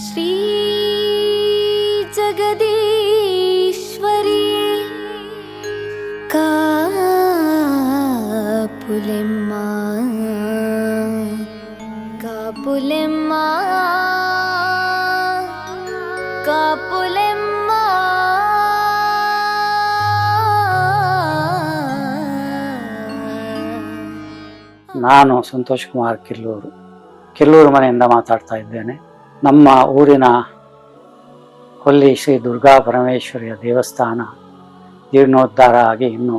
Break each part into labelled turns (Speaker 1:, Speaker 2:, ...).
Speaker 1: श्री जगदीश्वरी कापुलिम्मा कापुलिम्मा कापुलिम्मा
Speaker 2: ನಾನು ಸಂತೋಷ್ ಕುಮಾರ್ ಕಿಲ್ಲೂರು ಕಿಲ್ಲೂರು ಮನೆಯಿಂದ ಮಾತಾಡ್ತಾ ಇದ್ದೇನೆ ನಮ್ಮ ಊರಿನ ಹೊಲ್ಲಿ ಶ್ರೀ ದುರ್ಗಾ ಪರಮೇಶ್ವರಿಯ ದೇವಸ್ಥಾನ ಜೀರ್ಣೋದ್ಧಾರ ಆಗಿ ಇನ್ನು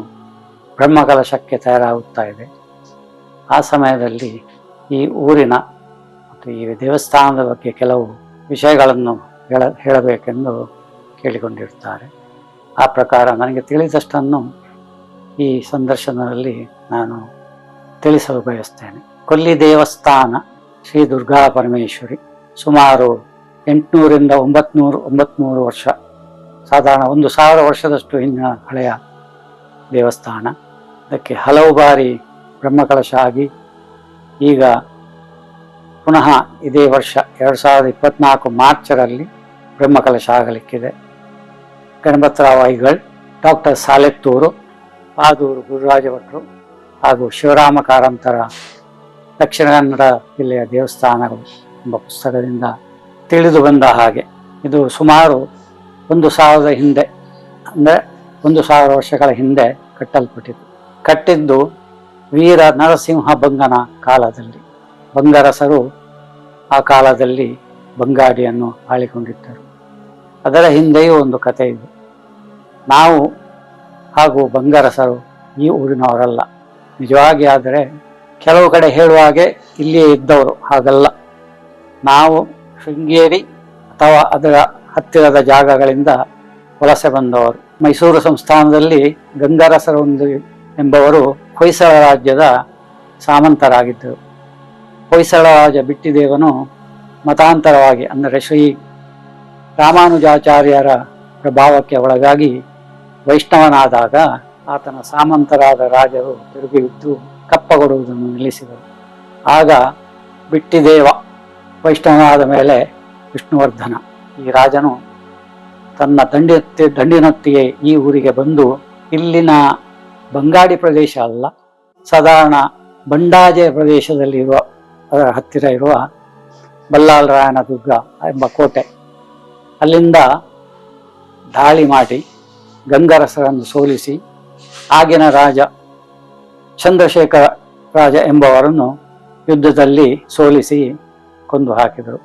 Speaker 2: ಬ್ರಹ್ಮಕಲಶಕ್ಕೆ ತಯಾರಾಗುತ್ತಾ ಇದೆ. ಆ ಸಮಯದಲ್ಲಿ ಈ ಊರಿನ ಮತ್ತು ಈ ದೇವಸ್ಥಾನದ ಬಗ್ಗೆ ಕೆಲವು ವಿಷಯಗಳನ್ನು ಹೇಳ, ಹೇಳಬೇಕೆಂದು ಕೇಳಿಕೊಂಡಿರುತ್ತಾರೆ. ಆ ಪ್ರಕಾರ ನನಗೆ ತಿಳಿದಷ್ಟನ್ನು ಈ ಸಂದರ್ಶನದಲ್ಲಿ ನಾನು ತಿಳಿಸಲು ಬಯಸ್ತೇನೆ. ಕೊಲ್ಲಿ ದೇವಸ್ಥಾನ ಶ್ರೀ ದುರ್ಗಾ ಪರಮೇಶ್ವರಿ. ಸುಮಾರು ಎಂಟುನೂರಿಂದ ಒಂಬತ್ನೂರು ಒಂಬತ್ನೂರು ವರ್ಷ. ಸಾಧಾರಣ ಒಂದು ಸಾವಿರ ವರ್ಷದಷ್ಟು ಹಿಂದಿನ ಹಳೆಯ ದೇವಸ್ಥಾನ. ಅದಕ್ಕೆ ಹಲವು ಬಾರಿ ಬ್ರಹ್ಮಕಲಶ ಆಗಿ ಈಗ ಪುನಃ ಇದೇ ವರ್ಷ ಎರಡು ಸಾವಿರದ ಇಪ್ಪತ್ನಾಲ್ಕು ಮಾರ್ಚರಲ್ಲಿ ಬ್ರಹ್ಮಕಲಶ ಆಗಲಿಕ್ಕಿದೆ. ಗಣಪತರಾವ್ ಐಗಳ್ ಡಾಕ್ಟರ್ ಸಾಲೆತ್ತೂರು ಆದೂರು ಗುರುರಾಜ ಭಟ್ರು ಹಾಗೂ ಶಿವರಾಮ ಕಾರಂತರ ದಕ್ಷಿಣ ಕನ್ನಡ ಜಿಲ್ಲೆಯ ದೇವಸ್ಥಾನಗಳು. ಎಂಬ ಪುಸ್ತಕದಿಂದ ತಿಳಿದು ಬಂದ ಹಾಗೆ. ಇದು ಸುಮಾರು ಒಂದು ಸಾವಿರದ ಹಿಂದೆ, ಅಂದರೆ ಒಂದು ಸಾವಿರ ವರ್ಷಗಳ ಹಿಂದೆ ಕಟ್ಟಲ್ಪಟ್ಟಿತು ಕಟ್ಟಿದ್ದು ವೀರ ನರಸಿಂಹ ಬಂಗನ ಕಾಲದಲ್ಲಿ. ಬಂಗರಸರು ಆ ಕಾಲದಲ್ಲಿ ಬಂಗಾಡಿಯನ್ನು ಆಳಿಕೊಂಡಿದ್ದರು. ಅದರ ಹಿಂದೆಯೂ ಒಂದು ಕಥೆ ಇದೆ. ನಾವು ಹಾಗೂ ಬಂಗರಸರು ಈ ಊರಿನವರಲ್ಲ. ನಿಜವಾಗಿ ಆದರೆ ಕೆಲವು ಕಡೆ ಹೇಳುವ ಹಾಗೆ ಇಲ್ಲಿಯೇ ಇದ್ದವರು ಹಾಗಲ್ಲ. ನಾವು ಶೃಂಗೇರಿ ಅಥವಾ ಅದರ ಹತ್ತಿರದ ಜಾಗಗಳಿಂದ ವಲಸೆ ಬಂದವರು. ಮೈಸೂರು ಸಂಸ್ಥಾನದಲ್ಲಿ ಗಂಗರಸರ ಒಂದು ಎಂಬವರು ಹೊಯ್ಸಳ ರಾಜ್ಯದ ಸಾಮಂತರಾಗಿದ್ದರು. ಹೊಯ್ಸಳ ರಾಜ ಬಿಟ್ಟಿದೇವನು ಮತಾಂತರವಾಗಿ, ಅಂದರೆ ಶ್ರೀ ರಾಮಾನುಜಾಚಾರ್ಯರ ಪ್ರಭಾವಕ್ಕೆ ಒಳಗಾಗಿ ವೈಷ್ಣವನಾದಾಗ ಆತನ ಸಾಮಂತರಾದ ರಾಜರು ತಿರುಗಿ ಬಿದ್ದು ಕಪ್ಪಗೊಡುವುದನ್ನು ನಿಲ್ಲಿಸಿದರು. ಆಗ ಬಿಟ್ಟಿದೇವ ವೈಷ್ಣವನಾದ ಮೇಲೆ ವಿಷ್ಣುವರ್ಧನ ಈ ರಾಜನು ತನ್ನ ದಂಡಿನತ್ತಿ ದಂಡಿನತ್ತಿಗೆ ಈ ಊರಿಗೆ ಬಂದು ಇಲ್ಲಿನ ಬಂಗಾಡಿ ಪ್ರದೇಶ ಅಲ್ಲ, ಸಾಧಾರಣ ಬಂಡಾಜೆ ಪ್ರದೇಶದಲ್ಲಿರುವ ಅದರ ಹತ್ತಿರ ಇರುವ ಬಲ್ಲಾಲರಾಯಣ ದುರ್ಗ ಎಂಬ ಕೋಟೆ. ಅಲ್ಲಿಂದ ದಾಳಿ ಮಾಡಿ ಗಂಗರಸರನ್ನು ಸೋಲಿಸಿ ಆಗಿನ ರಾಜ ಚಂದ್ರಶೇಖರ ರಾಜ ಎಂಬವರನ್ನು ಯುದ್ಧದಲ್ಲಿ ಸೋಲಿಸಿ ಕೊಂದು ಹಾಕಿದರು.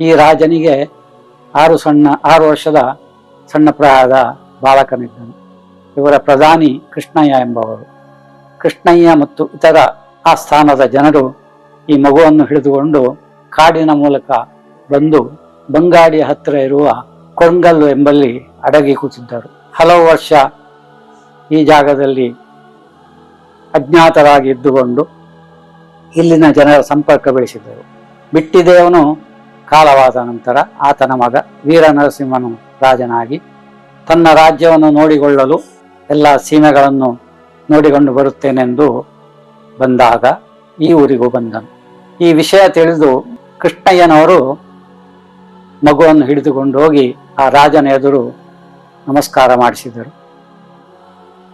Speaker 2: ಈ ರಾಜನಿಗೆ ಆರು ಸಣ್ಣ, ಆರು ವರ್ಷದ ಸಣ್ಣ ಪ್ರಾಯದ ಬಾಲಕನಿದ್ದನು. ಇವರ ಪ್ರಧಾನಿ ಕೃಷ್ಣಯ್ಯ ಎಂಬವರು. ಕೃಷ್ಣಯ್ಯ ಮತ್ತು ಇತರ ಆ ಸ್ಥಾನದ ಜನರು ಈ ಮಗುವನ್ನು ಹಿಡಿದುಕೊಂಡು ಕಾಡಿನ ಮೂಲಕ ಬಂದು ಬಂಗಾಡಿಯ ಹತ್ತಿರ ಇರುವ ಕೊಂಗಲ್ಲು ಎಂಬಲ್ಲಿ ಅಡಗಿ ಕೂತಿದ್ದರು. ಹಲವು ವರ್ಷ ಈ ಜಾಗದಲ್ಲಿ ಅಜ್ಞಾತರಾಗಿ ಇದ್ದುಕೊಂಡು ಇಲ್ಲಿನ ಜನರ ಸಂಪರ್ಕ ಬೆಳೆಸಿದರು. ಬಿಟ್ಟಿದೇವನು ಕಾಲವಾದ ನಂತರ ಆತನ ಮಗ ವೀರ ನರಸಿಂಹನು ರಾಜನಾಗಿ ತನ್ನ ರಾಜ್ಯವನ್ನು ನೋಡಿಕೊಳ್ಳಲು ಎಲ್ಲ ಸೀಮೆಗಳನ್ನು ನೋಡಿಕೊಂಡು ಬರುತ್ತೇನೆಂದು ಬಂದಾಗ ಈ ಊರಿಗೂ ಬಂದನು. ಈ ವಿಷಯ ತಿಳಿದು ಕೃಷ್ಣಯ್ಯನವರು ಮಗುವನ್ನು ಹಿಡಿದುಕೊಂಡು ಹೋಗಿ ಆ ರಾಜನ ಎದುರು ನಮಸ್ಕಾರ ಮಾಡಿಸಿದರು.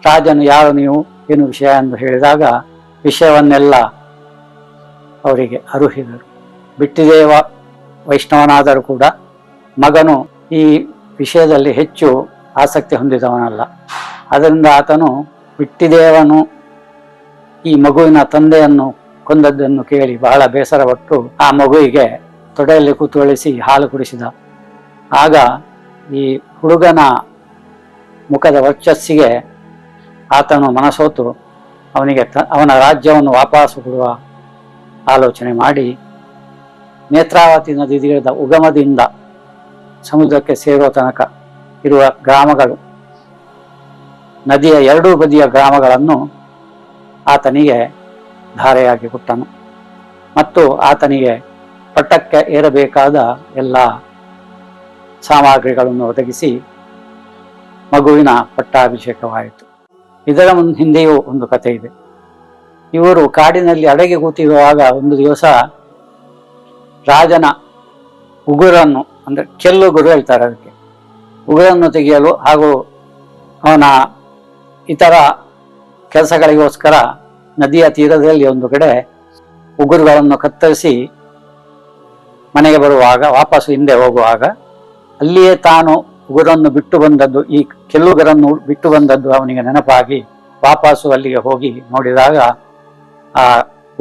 Speaker 2: ರಾಜನು, ಯಾರು ನೀವು? ಏನು ವಿಷಯ? ಎಂದು ಹೇಳಿದಾಗ ವಿಷಯವನ್ನೆಲ್ಲ ಅವರಿಗೆ ಅರುಹಿದರು. ಬಿಟ್ಟಿದೇವ ವೈಷ್ಣವನಾದರೂ ಕೂಡ ಮಗನು ಈ ವಿಷಯದಲ್ಲಿ ಹೆಚ್ಚು ಆಸಕ್ತಿ ಹೊಂದಿದವನಲ್ಲ. ಅದರಿಂದ ಆತನು ಬಿಟ್ಟಿದೇವನು ಈ ಮಗುವಿನ ತಂದೆಯನ್ನು ಕೊಂದದ್ದನ್ನು ಕೇಳಿ ಬಹಳ ಬೇಸರಪಟ್ಟು ಆ ಮಗುವಿಗೆ ತೊಡೆಯಲ್ಲಿ ಕೂತುಳಿಸಿ ಹಾಲು ಕುಡಿಸಿದ. ಆಗ ಈ ಹುಡುಗನ ಮುಖದ ವರ್ಚಸ್ಸಿಗೆ ಆತನು ಮನಸೋತು, ಅವನಿಗೆ ತ, ಅವನ ರಾಜ್ಯವನ್ನು ವಾಪಸ್ಸು ಕೊಡುವ ಆಲೋಚನೆ ಮಾಡಿ ನೇತ್ರಾವತಿ ನದಿ ತೀರದ ಉಗಮದಿಂದ ಸಮುದ್ರಕ್ಕೆ ಸೇರುವ ತನಕ ಇರುವ ಗ್ರಾಮಗಳು, ನದಿಯ ಎರಡೂ ಬದಿಯ ಗ್ರಾಮಗಳನ್ನು ಆತನಿಗೆ ಧಾರೆಯಾಗಿ ಕೊಟ್ಟನು. ಮತ್ತು ಆತನಿಗೆ ಪಟ್ಟಕ್ಕೆ ಏರಬೇಕಾದ ಎಲ್ಲ ಸಾಮಗ್ರಿಗಳನ್ನು ಒದಗಿಸಿ ಮಗುವಿನ ಪಟ್ಟಾಭಿಷೇಕವಾಯಿತು. ಇದರ ಮುನ್, ಹಿಂದೆಯೂ ಒಂದು ಕಥೆ ಇದೆ ಇವರು ಕಾಡಿನಲ್ಲಿ ಅಡಗಿ ಕೂತಿರುವಾಗ ಒಂದು ದಿವಸ ರಾಜನ ಉಗುರನ್ನು, ಅಂದ್ರೆ ಚೆಲ್ಲುಗುರು ಹೇಳ್ತಾರೆ ಅದಕ್ಕೆ. ಉಗುರನ್ನು ತೆಗೆಯಲು ಹಾಗೂ ಅವನ ಇತರ ಕೆಲಸಗಳಿಗೋಸ್ಕರ ನದಿಯ ತೀರದಲ್ಲಿ ಒಂದು ಕಡೆ ಉಗುರುಗಳನ್ನು ಕತ್ತರಿಸಿ ಮನೆಗೆ ಬರುವಾಗ, ವಾಪಸ್ ಹಿಂದೆ ಹೋಗುವಾಗ, ಅಲ್ಲಿಯೇ ತಾನು ಉಗುರನ್ನು ಬಿಟ್ಟು ಬಂದದ್ದು, ಈ ಕೆಲ್ಲುಗರನ್ನು ಬಿಟ್ಟು ಬಂದದ್ದು ಅವನಿಗೆ ನೆನಪಾಗಿ ವಾಪಸ್ಸು ಅಲ್ಲಿಗೆ ಹೋಗಿ ನೋಡಿದಾಗ ಆ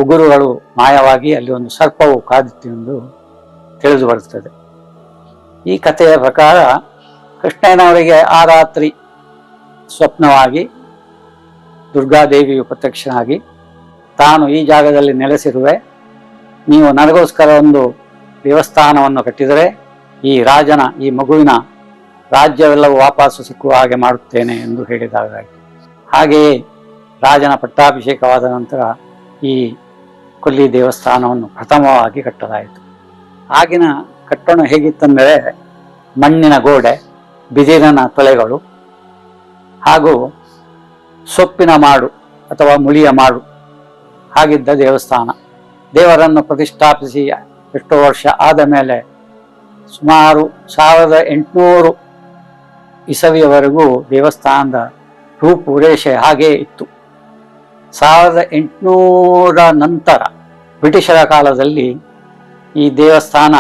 Speaker 2: ಉಗುರುಗಳು ಮಾಯವಾಗಿ ಅಲ್ಲಿ ಒಂದು ಸರ್ಪವು ಕಾದಿತ್ತು ಎಂದು ತಿಳಿದು ಬರುತ್ತದೆ. ಈ ಕಥೆಯ ಪ್ರಕಾರ ಕೃಷ್ಣನವರಿಗೆ ಆ ರಾತ್ರಿ ಸ್ವಪ್ನವಾಗಿ ದುರ್ಗಾದೇವಿಯು ಪ್ರತ್ಯಕ್ಷನಾಗಿ, ತಾನು ಈ ಜಾಗದಲ್ಲಿ ನೆಲೆಸಿರುವೆ. ನೀವು ನನಗೋಸ್ಕರ ಒಂದು ದೇವಸ್ಥಾನವನ್ನು ಕಟ್ಟಿದರೆ ಈ ರಾಜನ, ಈ ಮಗುವಿನ ರಾಜ್ಯವೆಲ್ಲವೂ ವಾಪಸ್ಸು ಸಿಕ್ಕುವ ಹಾಗೆ ಮಾಡುತ್ತೇನೆ ಎಂದು ಹೇಳಿದಾಗ ಹಾಗೆಯೇ ರಾಜನ ಪಟ್ಟಾಭಿಷೇಕವಾದ ನಂತರ ಈ ಕೊಲ್ಲಿ ದೇವಸ್ಥಾನವನ್ನು ಪ್ರಥಮವಾಗಿ ಕಟ್ಟಲಾಯಿತು. ಆಗಿನ ಕಟ್ಟಣ ಹೇಗಿತ್ತಂದರೆ ಮಣ್ಣಿನ ಗೋಡೆ, ಬಿದಿರಿನ ತೊಲೆಗಳು ಹಾಗೂ ಸೊಪ್ಪಿನ ಮಾಡು ಅಥವಾ ಮುಳಿಯ ಮಾಡು ಹಾಗಿದ್ದ ದೇವಸ್ಥಾನ. ದೇವರನ್ನು ಪ್ರತಿಷ್ಠಾಪಿಸಿ ಎಷ್ಟೋ ವರ್ಷ ಆದ ಮೇಲೆ ಸುಮಾರು ಸಾವಿರದ ಎಂಟುನೂರು ಇಸವಿಯವರೆಗೂ ದೇವಸ್ಥಾನದ ರೂಪುರೇಷೆ ಹಾಗೇ ಇತ್ತು. ಸಾವಿರದ ಎಂಟುನೂರ ನಂತರ ಬ್ರಿಟಿಷರ ಕಾಲದಲ್ಲಿ ಈ ದೇವಸ್ಥಾನ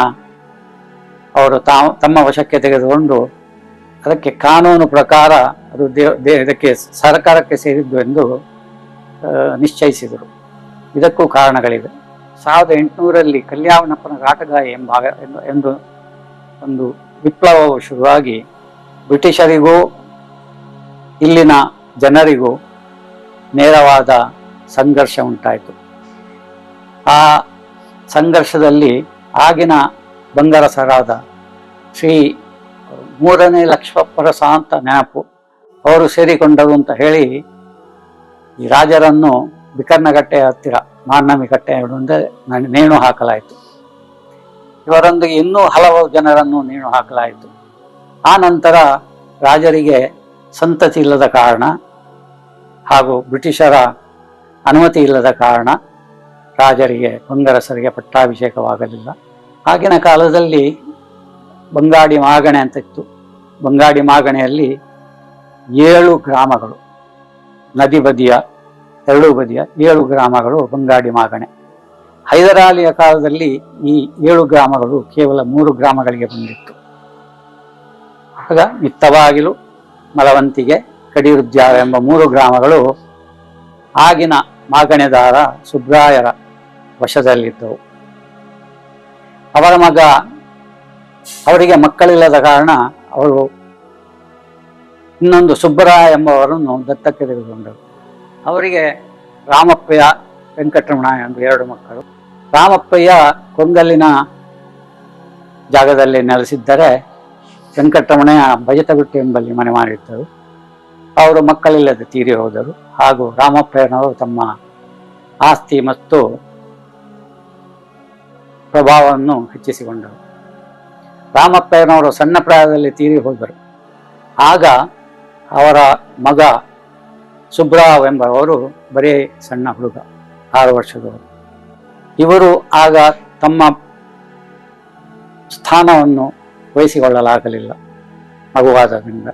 Speaker 2: ಅವರು ತಾವು ತಮ್ಮ ವಶಕ್ಕೆ ತೆಗೆದುಕೊಂಡು ಅದಕ್ಕೆ ಕಾನೂನು ಪ್ರಕಾರ ಅದು ದೇ ಇದಕ್ಕೆ ಸರ್ಕಾರಕ್ಕೆ ಸೇರಿದ್ದು ಎಂದು ನಿಶ್ಚಯಿಸಿದರು. ಇದಕ್ಕೂ ಕಾರಣಗಳಿವೆ. ಸಾವಿರದ ಎಂಟುನೂರಲ್ಲಿ ಕಲ್ಯಾಣಪ್ಪನ ರಾಟಗಾಯ ಎಂಬ ಎಂದು- ಎಂದು ಒಂದು ವಿಪ್ಲವವು ಶುರುವಾಗಿ ಬ್ರಿಟಿಷರಿಗೂ, ಇಲ್ಲಿನ ಜನರಿಗೂ ನೇರವಾದ ಸಂಘರ್ಷ ಉಂಟಾಯಿತು. ಆ ಸಂಘರ್ಷದಲ್ಲಿ ಆಗಿನ ಬಂಗಾರಸರಾದ ಶ್ರೀ ಮೂರನೇ ಲಕ್ಷ್ಮಪ್ಪರ ಸಾಂತ ನೆನಪು ಅವರು ಸೇರಿಕೊಂಡರು ಅಂತ ಹೇಳಿ ಈ ರಾಜರನ್ನು ಬಿಕರ್ಣಗಟ್ಟೆಯ ಹತ್ತಿರ ಮಾರ್ನಮಿ ಕಟ್ಟೆ ನೇಣು ಹಾಕಲಾಯಿತು. ಇವರೊಂದಿಗೆ ಇನ್ನೂ ಹಲವು ಜನರನ್ನು ನೇಣು ಹಾಕಲಾಯಿತು. ಆ ನಂತರ ರಾಜರಿಗೆ ಸಂತತಿ ಇಲ್ಲದ ಕಾರಣ ಹಾಗೂ ಬ್ರಿಟಿಷರ ಅನುಮತಿ ಇಲ್ಲದ ಕಾರಣ ರಾಜರಿಗೆ, ಬಂಗರಸರಿಗೆ ಪಟ್ಟಾಭಿಷೇಕವಾಗಲಿಲ್ಲ. ಆಗಿನ ಕಾಲದಲ್ಲಿ ಬಂಗಾಡಿ ಮಾಗಣೆ ಅಂತ ಇತ್ತು. ಬಂಗಾಡಿ ಮಾಗಣೆಯಲ್ಲಿ ಏಳು ಗ್ರಾಮಗಳು. ನದಿ ಬದಿಯ, ಎರಡೂ ಬದಿಯ ಏಳು ಗ್ರಾಮಗಳು ಬಂಗಾಡಿ ಮಾಗಣೆ. ಹೈದರಾಲಿಯ ಕಾಲದಲ್ಲಿ ಈ ಏಳು ಗ್ರಾಮಗಳು ಕೇವಲ ಮೂರು ಗ್ರಾಮಗಳಿಗೆ ಬಂದಿತ್ತು. ಆಗ ಮಿತ್ತವಾಗಿಲು, ಮಲವಂತಿಗೆ ಕಡಿರುದ್ಯಾವ ಎಂಬ ಮೂರು ಗ್ರಾಮಗಳು ಆಗಿನ ಮಾಗಣೆದಾರ ಸುಬ್ರಾಯರ ವಶದಲ್ಲಿದ್ದವು. ಅವರ ಮಗ ಅವರಿಗೆ ಮಕ್ಕಳಿಲ್ಲದ ಕಾರಣ ಅವರು ಇನ್ನೊಂದು ಸುಬ್ಬರಾಯ ಎಂಬವರನ್ನು ದತ್ತಕ್ಕೆ ತೆಗೆದುಕೊಂಡರು. ಅವರಿಗೆ ರಾಮಪ್ಪಯ್ಯ ವೆಂಕಟರಮಣ ಎಂದು ಎರಡು ಮಕ್ಕಳು. ರಾಮಪ್ಪಯ್ಯ ಕೊಂಗಲ್ಲಿನ ಜಾಗದಲ್ಲಿ ನೆಲೆಸಿದ್ದರೆ ವೆಂಕಟರಮಣಯ್ಯ ಬಜತಗುಟ್ಟಿ ಎಂಬಲ್ಲಿ ಮನೆ ಮಾಡಿದ್ದರು. ಅವರು ಮಕ್ಕಳಿಲ್ಲದೆ ತೀರಿ ಹೋದರು. ಹಾಗೂ ರಾಮಪ್ಪಯ್ಯನವರು ತಮ್ಮ ಆಸ್ತಿ ಮತ್ತು ಪ್ರಭಾವವನ್ನು ಹೆಚ್ಚಿಸಿಕೊಂಡರು. ರಾಮಪ್ಪಯ್ಯನವರು ಸಣ್ಣ ಪ್ರಾಯದಲ್ಲಿ ತೀರಿ ಹೋದರು. ಆಗ ಅವರ ಮಗ ಸುಬ್ರಾವ್ ಎಂಬವರು ಬರೀ ಸಣ್ಣ ಹುಡುಗ, ಆರು ವರ್ಷದವರು. ಇವರು ಆಗ ತಮ್ಮ ಸ್ಥಾನವನ್ನು ವಹಿಸಿಕೊಳ್ಳಲಾಗಲಿಲ್ಲ ಮಗುವಾದ್ದರಿಂದ.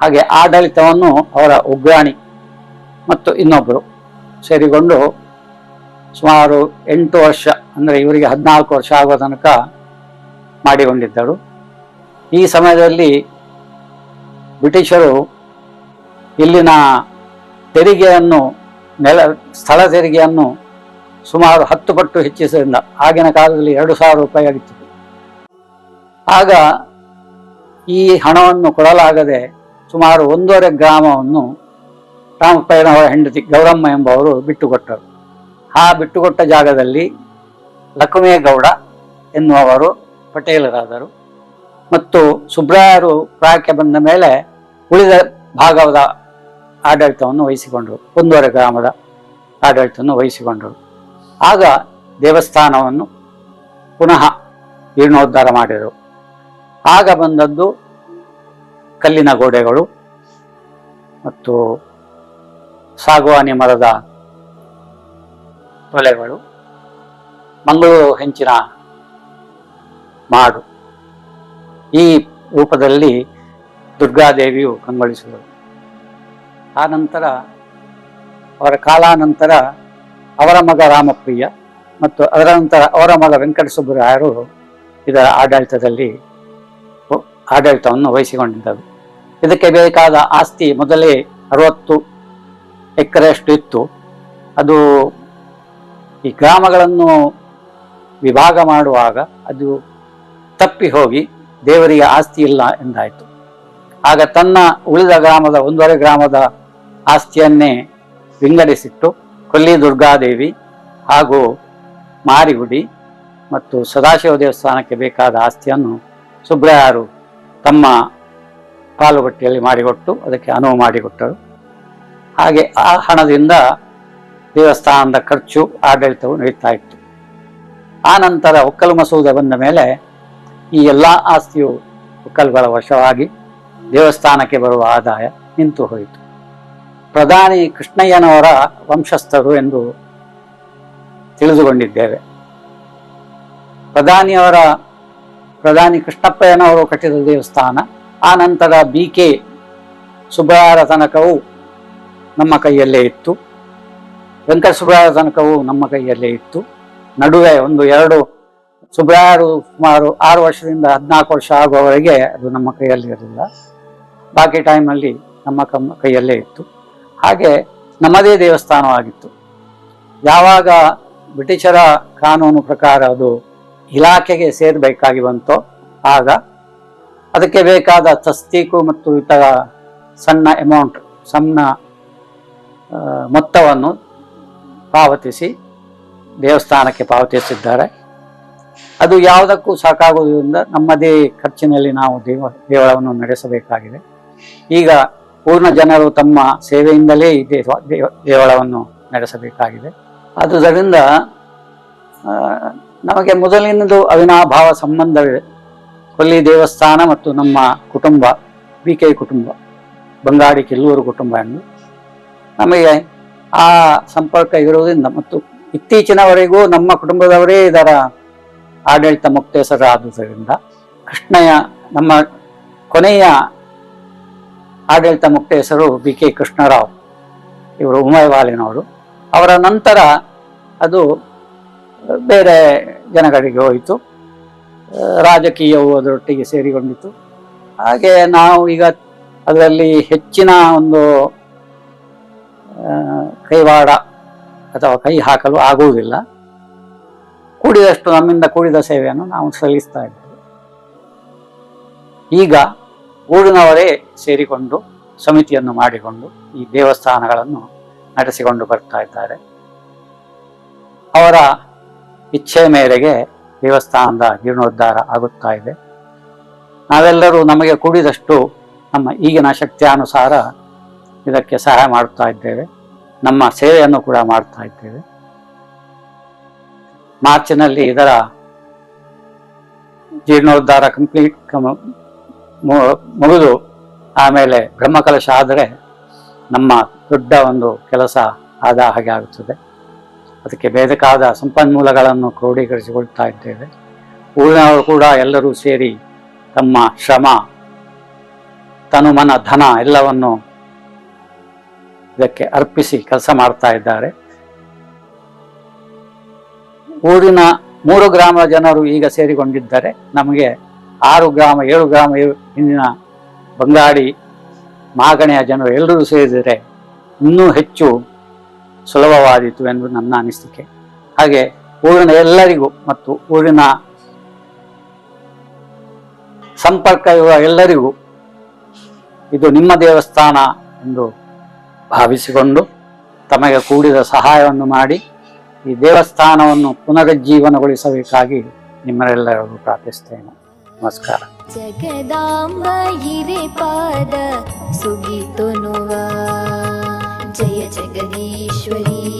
Speaker 2: ಹಾಗೆ ಆಡಳಿತವನ್ನು ಅವರ ಉಗ್ರಾಣಿ ಮತ್ತು ಇನ್ನೊಬ್ಬರು ಸೇರಿಕೊಂಡು ಸುಮಾರು ಎಂಟು ವರ್ಷ, ಅಂದರೆ ಇವರಿಗೆ ಹದಿನಾಲ್ಕು ವರ್ಷ ಆಗುವ ತನಕ ಮಾಡಿಕೊಂಡಿದ್ದರು. ಈ ಸಮಯದಲ್ಲಿ ಬ್ರಿಟಿಷರು ಇಲ್ಲಿನ ತೆರಿಗೆಯನ್ನು, ನೆಲ, ಸ್ಥಳ ತೆರಿಗೆಯನ್ನು ಸುಮಾರು ಹತ್ತು ಪಟ್ಟು ಹೆಚ್ಚಿಸಿದ್ರಿಂದ ಆಗಿನ ಕಾಲದಲ್ಲಿ ಎರಡು ಸಾವಿರ ರೂಪಾಯಿ ಆಗಿತ್ತು. ಆಗ ಈ ಹಣವನ್ನು ಕೊಡಲಾಗದೆ ಸುಮಾರು ಒಂದೂವರೆ ಗ್ರಾಮವನ್ನು ರಾಮಪ್ಪಯ್ಯನವರ ಹೆಂಡತಿ ಗೌರಮ್ಮ ಎಂಬವರು ಬಿಟ್ಟುಕೊಟ್ಟರು. ಆ ಬಿಟ್ಟುಕೊಟ್ಟ ಜಾಗದಲ್ಲಿ ಲಕ್ಷ್ಮೇಗೌಡ ಎನ್ನುವರು ಪಟೇಲರಾದರು. ಮತ್ತು ಸುಬ್ರಾಯರು ಪ್ರಾಯಕ್ಕೆ ಬಂದ ಮೇಲೆ ಉಳಿದ ಭಾಗದ ಆಡಳಿತವನ್ನು ವಹಿಸಿಕೊಂಡರು. ಒಂದೂವರೆ ಗ್ರಾಮದ ಆಡಳಿತವನ್ನು ವಹಿಸಿಕೊಂಡರು. ಆಗ ದೇವಸ್ಥಾನವನ್ನು ಪುನಃ ಜೀರ್ಣೋದ್ಧಾರ ಮಾಡಿದರು. ಆಗ ಬಂದದ್ದು ಕಲ್ಲಿನ ಗೋಡೆಗಳು ಮತ್ತು ಸಾಗುವಾನಿ ಮರದ ತೊಲೆಗಳು. ಮಂಗಳೂರು ಹೆಂಚಿನ ಮಾಡು. ಈ ರೂಪದಲ್ಲಿ ದುರ್ಗಾದೇವಿಯು ಕಂಗೊಳಿಸಿದರು ಆ ನಂತರ ಅವರ ಕಾಲಾನಂತರ ಅವರ ಮಗ ರಾಮಪ್ರಿಯ ಮತ್ತು ಅದರ ನಂತರ ಅವರ ಮಗ ವೆಂಕಟಸುಬ್ರಾಯರು ಇದರ ಆಡಳಿತದಲ್ಲಿ ಆಡಳಿತವನ್ನು ವಹಿಸಿಕೊಂಡಿದ್ದರು ಇದಕ್ಕೆ ಬೇಕಾದ ಆಸ್ತಿ ಮೊದಲೇ ಅರವತ್ತು ಎಕರೆಯಷ್ಟು ಇತ್ತು. ಅದು ಈ ಗ್ರಾಮಗಳನ್ನು ವಿಭಾಗ ಮಾಡುವಾಗ ಅದು ತಪ್ಪಿ ಹೋಗಿ ದೇವರಿಗೆ ಆಸ್ತಿ ಇಲ್ಲ ಎಂದಾಯಿತು. ಆಗ ತನ್ನ ಉಳಿದ ಗ್ರಾಮದ ಒಂದೂವರೆ ಗ್ರಾಮದ ಆಸ್ತಿಯನ್ನೇ ವಿಂಗಡಿಸಿಟ್ಟು ಕೊಲ್ಲಿ ದುರ್ಗಾದೇವಿ ಹಾಗೂ ಮಾರಿಗುಡಿ ಮತ್ತು ಸದಾಶಿವ ದೇವಸ್ಥಾನಕ್ಕೆ ಬೇಕಾದ ಆಸ್ತಿಯನ್ನು ಸುಬ್ರಯಾರು ತಮ್ಮ ಪಾಲುಗಟ್ಟಿಯಲ್ಲಿ ಮಾಡಿಕೊಟ್ಟು ಅದಕ್ಕೆ ಅನುವು ಮಾಡಿಕೊಟ್ಟರು. ಹಾಗೆ ಆ ಹಣದಿಂದ ದೇವಸ್ಥಾನದ ಖರ್ಚು ಆಡಳಿತವು ನಡೀತಾ ಇತ್ತು. ಆ ನಂತರ ಒಕ್ಕಲು ಮಸೂದೆ ಬಂದ ಮೇಲೆ ಈ ಎಲ್ಲ ಆಸ್ತಿಯು ಒಕ್ಕಲುಗಳ ವಶವಾಗಿ ದೇವಸ್ಥಾನಕ್ಕೆ ಬರುವ ಆದಾಯ ನಿಂತು ಹೋಯಿತು. ಪ್ರಧಾನಿ ಕೃಷ್ಣಯ್ಯನವರ ವಂಶಸ್ಥರು ಎಂದು ತಿಳಿದುಕೊಂಡಿದ್ದೇವೆ. ಪ್ರಧಾನಿಯವರ ಪ್ರಧಾನಿ ಕೃಷ್ಣಪ್ಪಯ್ಯನವರು ಕಟ್ಟಿದ ದೇವಸ್ಥಾನ ಆ ನಂತರ ಬಿ ಕೆ ಸುಬ್ಬರಾಯರ ತನಕವು ನಮ್ಮ ಕೈಯಲ್ಲೇ ಇತ್ತು. ವೆಂಕಟ ಸುಬ್ಬರಾಯರ ತನಕವು ನಮ್ಮ ಕೈಯಲ್ಲೇ ಇತ್ತು. ನಡುವೆ ಒಂದು ಎರಡು ಸುಬ್ರಾಯರು ಸುಮಾರು ಆರು ವರ್ಷದಿಂದ ಹದಿನಾಲ್ಕು ವರ್ಷ ಆಗುವವರೆಗೆ ಅದು ನಮ್ಮ ಕೈಯಲ್ಲಿ ಇರಲಿಲ್ಲ. ಬಾಕಿ ಟೈಮಲ್ಲಿ ನಮ್ಮ ಕಮ್ಮ ಕೈಯಲ್ಲೇ ಇತ್ತು. ಹಾಗೆ ನಮ್ಮದೇ ದೇವಸ್ಥಾನವಾಗಿತ್ತು. ಯಾವಾಗ ಬ್ರಿಟಿಷರ ಕಾನೂನು ಪ್ರಕಾರ ಅದು ಇಲಾಖೆಗೆ ಸೇರಬೇಕಾಗಿ ಬಂತೋ ಆಗ ಅದಕ್ಕೆ ಬೇಕಾದ ತಸ್ತೀಕು ಮತ್ತು ಇತರ ಸಣ್ಣ ಅಮೌಂಟ್ ಸಣ್ಣ ಮೊತ್ತವನ್ನು ಪಾವತಿಸಿ ದೇವಸ್ಥಾನಕ್ಕೆ ಪಾವತಿಸಿದ್ದಾರೆ. ಅದು ಯಾವುದಕ್ಕೂ ಸಾಕಾಗುವುದರಿಂದ ನಮ್ಮದೇ ಖರ್ಚಿನಲ್ಲಿ ನಾವು ದೇವ, ದೇವಳವನ್ನು ನಡೆಸಬೇಕಾಗಿದೆ. ಈಗ ಪೂರ್ಣ ಜನರು ತಮ್ಮ ಸೇವೆಯಿಂದಲೇ ಈ ದೇವ- ದೇವಳವನ್ನು ನಡೆಸಬೇಕಾಗಿದೆ. ಆದುದರಿಂದ ನಮಗೆ ಮೊದಲಿನದು ಅವಿನಾಭಾವ ಸಂಬಂಧವಿದೆ. ಕೊಲ್ಲಿ ದೇವಸ್ಥಾನ ಮತ್ತು ನಮ್ಮ ಕುಟುಂಬ ಬಿ ಕೆ ಕುಟುಂಬ, ಬಂಗಾಡಿ ಕಿಲ್ಲೂರು ಕುಟುಂಬ ಎಂದು ನಮಗೆ ಆ ಸಂಪರ್ಕ ಇರುವುದರಿಂದ ಮತ್ತು ಇತ್ತೀಚಿನವರೆಗೂ ನಮ್ಮ ಕುಟುಂಬದವರೇ ಇದರ ಆಡಳಿತ ಮುಕ್ತೇಸರಾದುದರಿಂದ ಕೃಷ್ಣಯ್ಯ ನಮ್ಮ ಕೊನೆಯ ಆಡಳಿತ ಮುಕ್ತೇಸರು ಬಿ ಕೆ ಕೃಷ್ಣರಾವ್ ಇವರು ಉಮೈವಾಲಿನವರು ಅವರ ನಂತರ ಅದು ಬೇರೆ ಜನಗಳಿಗೆ ಹೋಯಿತು. ರಾಜಕೀಯವು ಅದರೊಟ್ಟಿಗೆ ಸೇರಿಕೊಂಡಿತ್ತು. ಹಾಗೆ ನಾವು ಈಗ ಅದರಲ್ಲಿ ಹೆಚ್ಚಿನ ಒಂದು ಕೈವಾಡ ಅಥವಾ ಕೈ ಹಾಕಲು ಆಗುವುದಿಲ್ಲ. ಕೂಡಿದಷ್ಟು ನಮ್ಮಿಂದ ಕೂಡಿದ ಸೇವೆಯನ್ನು ನಾವು ಸಲ್ಲಿಸ್ತಾ ಇದ್ದೇವೆ. ಈಗ ಊರಿನವರೇ ಸೇರಿಕೊಂಡು ಸಮಿತಿಯನ್ನು ಮಾಡಿಕೊಂಡು ಈ ದೇವಸ್ಥಾನಗಳನ್ನು ನಡೆಸಿಕೊಂಡು ಬರ್ತಾ ಇದ್ದಾರೆ. ಅವರ ಇಚ್ಛೆ ಮೇರೆಗೆ ದೇವಸ್ಥಾನದ ಜೀರ್ಣೋದ್ಧಾರ ಆಗುತ್ತಾ ಇದೆ. ನಾವೆಲ್ಲರೂ ನಮಗೆ ಕೂಡಿದಷ್ಟು ನಮ್ಮ ಈಗಿನ ಶಕ್ತಿಯಾನುಸಾರ ಇದಕ್ಕೆ ಸಹಾಯ ಮಾಡುತ್ತಾ ಇದ್ದೇವೆ. ನಮ್ಮ ಸೇವೆಯನ್ನು ಕೂಡ ಮಾಡ್ತಾ ಇದ್ದೇವೆ. ಮಾರ್ಚಿನಲ್ಲಿ ಇದರ ಜೀರ್ಣೋದ್ಧಾರ ಕಂಪ್ಲೀಟ್ ಮುಗಿದು ಆಮೇಲೆ ಬ್ರಹ್ಮಕಲಶ ಆದರೆ ನಮ್ಮ ದೊಡ್ಡ ಒಂದು ಕೆಲಸ ಆದ ಹಾಗೆ ಆಗುತ್ತದೆ. ಅದಕ್ಕೆ ಬೇಕಾದ ಸಂಪನ್ಮೂಲಗಳನ್ನು ಕ್ರೋಢೀಕರಿಸಿಕೊಳ್ತಾ ಇದ್ದೇವೆ. ಊರಿನವರು ಕೂಡ ಎಲ್ಲರೂ ಸೇರಿ ತಮ್ಮ ಶ್ರಮ ತನುಮನ ಧನ ಎಲ್ಲವನ್ನು ಇದಕ್ಕೆ ಅರ್ಪಿಸಿ ಕೆಲಸ ಮಾಡ್ತಾ ಇದ್ದಾರೆ. ಊರಿನ ಮೂರು ಗ್ರಾಮದ ಜನರು ಈಗ ಸೇರಿಕೊಂಡಿದ್ದರೆ ನಮಗೆ ಆರು ಗ್ರಾಮ, ಏಳು ಗ್ರಾಮ ಹಿಂದಿನ ಬಂಗಾಡಿ, ಮಾಗಣೆಯ ಜನರು ಎಲ್ಲರೂ ಸೇರಿದರೆ ಇನ್ನೂ ಹೆಚ್ಚು ಸುಲಭವಾದೀತು ಎಂದು ನನ್ನ ಅನಿಸಿಕೆ. ಹಾಗೆ ಊರಿನ ಎಲ್ಲರಿಗೂ ಮತ್ತು ಊರಿನ ಸಂಪರ್ಕ ಇರುವ ಎಲ್ಲರಿಗೂ ಇದು ನಿಮ್ಮ ದೇವಸ್ಥಾನ ಎಂದು ಭಾವಿಸಿಕೊಂಡು ತಮಗೆ ಕೂಡಿದ ಸಹಾಯವನ್ನು ಮಾಡಿ ಈ ದೇವಸ್ಥಾನವನ್ನು ಪುನರುಜ್ಜೀವನಗೊಳಿಸಬೇಕಾಗಿ ನಿಮ್ಮರೆಲ್ಲರಿಗೂ ಪ್ರಾರ್ಥಿಸ್ತೇನೆ ನಮಸ್ಕಾರ.
Speaker 1: ಜಗದಾಂಬ ಸುಗಿ ಸುಗಿತೊನುವ ಜಯ ಜಗದೀಶ್ವರಿ ಜಯ